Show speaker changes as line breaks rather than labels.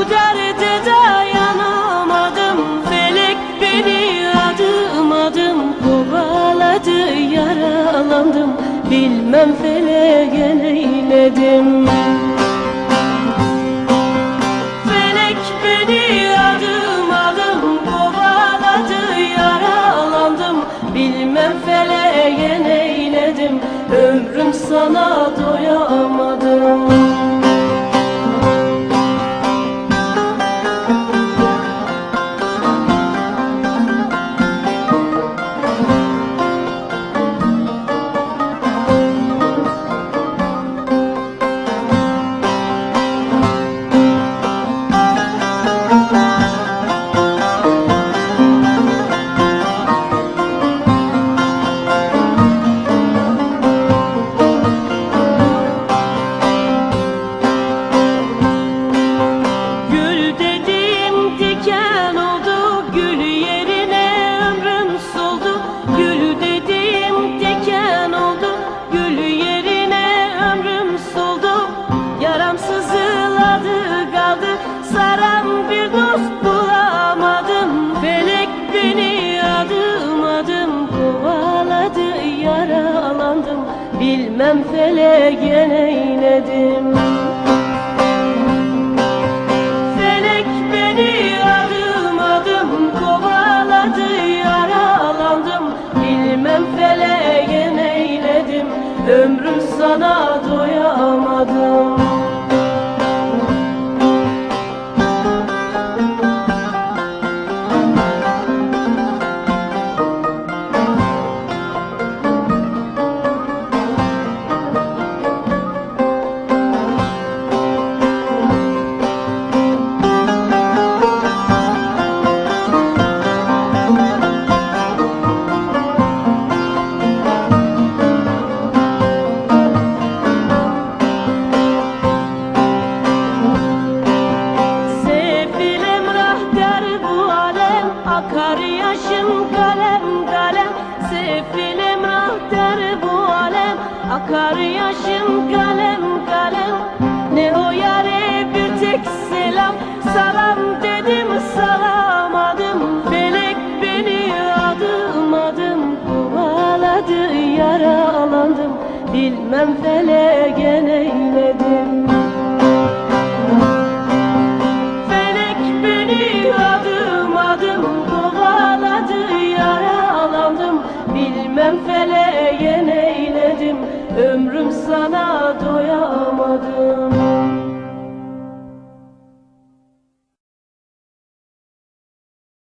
Bu derde dayanamadım. Felek beni adım adım kovaladı Yaralandım. Bilmem feleğe neyledim. Felek beni adım adım kovaladı Yaralandım. Bilmem feleğe neyledim. Ömrüm sana doyamadım Yaralandım bilmem feleğe neyledim Felek beni adım adım kovaladı Yaralandım. Bilmem feleğe neyledim Ömrüm sana doyamadım Akar yaşım kalem kalem. Ne o yare bir tek selam. Salam dedim salamadım Felek beni adım adım Kovaladı yaralandım. Bilmem feleğe neyledim Ömrüm sana doyamadım